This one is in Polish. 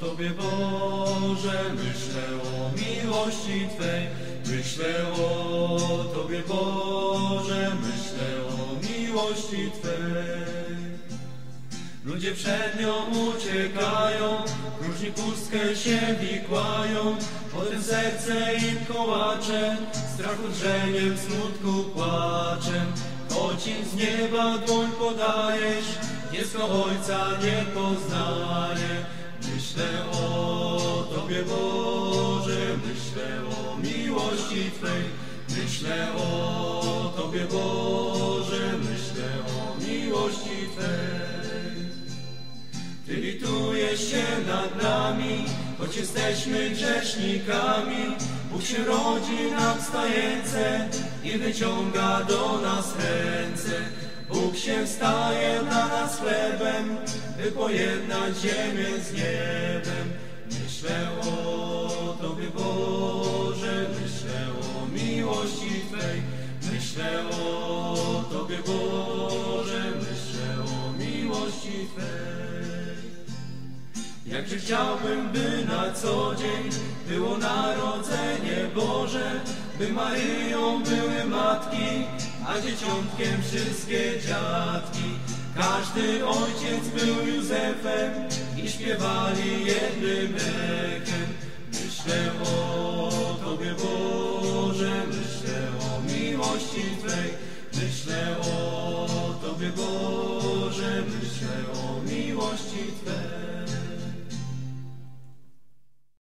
Tobie Boże, myślę o miłości Twej. Myślę o Tobie Boże, myślę o miłości Twej. Ludzie przed nią uciekają, różni pustkę się wikłają, potem serce im kołacze, strachu drzeniem, smutku płaczem. Choć im z nieba dłoń podajesz, dziecko Ojca nie poznaje. Myślę o Tobie Boże, myślę o miłości Twej. Myślę o Tobie Boże, myślę o miłości Twej. Ty litujesz się nad nami, choć jesteśmy grzesznikami. Bóg się rodzi nam stajence i wyciąga do nas ręce. Bóg się staje dla by pojednać ziemię z niebem. Myślę o Tobie Boże, myślę o miłości Twej. Myślę o Tobie Boże, myślę o miłości Twej. Jakże chciałbym, by na co dzień było narodzenie Boże, by Maryją były matki, a dzieciątkiem wszystkie dziadki. Każdy ojciec był Józefem i śpiewali jednym ekiem. Myślę o Tobie Boże, myślę o miłości Twej, myślę o Tobie Boże, myślę o miłości Twej.